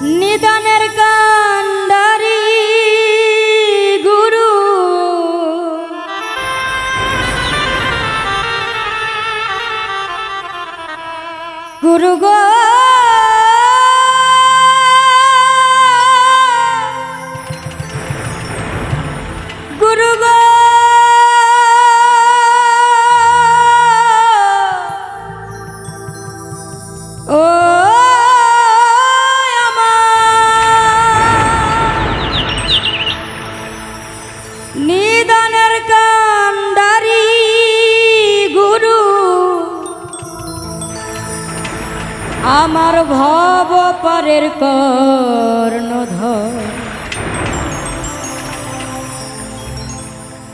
নিদান পরের কর্ণধর।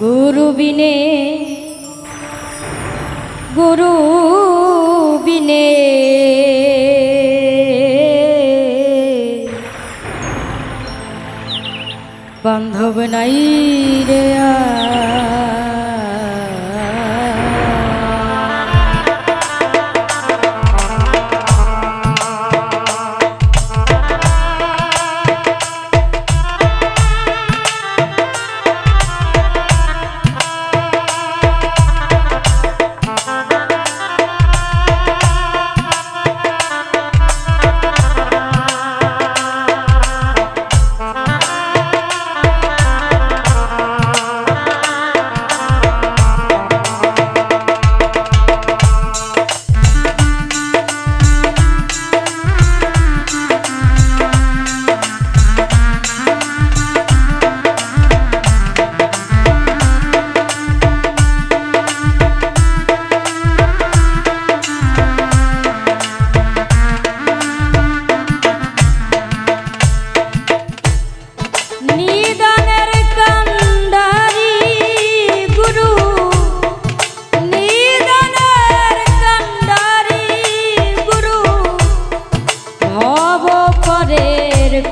গুরু বিনে গুরু বিনে বান্ধব নাই রে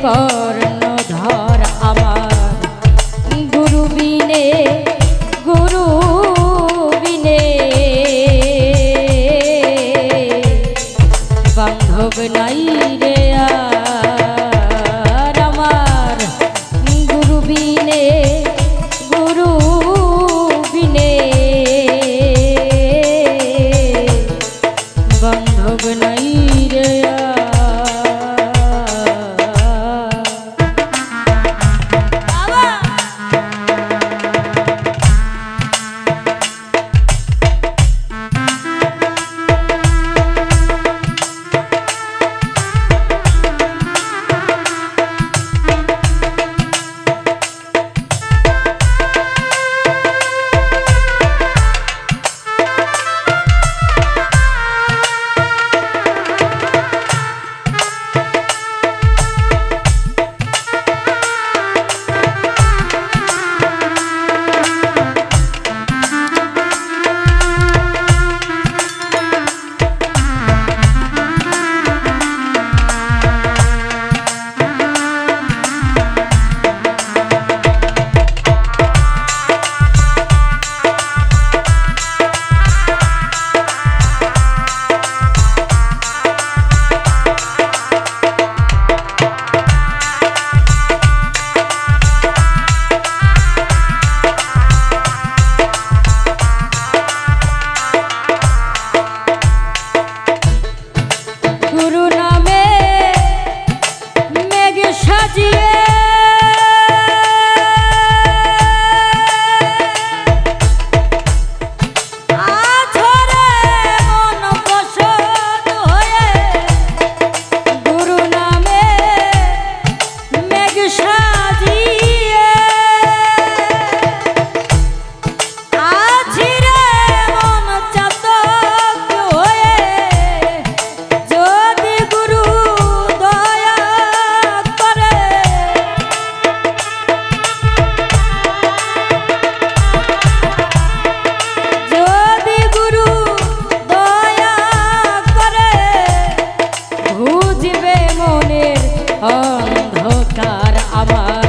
পর আর আমার।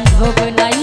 বান্ধব নাই।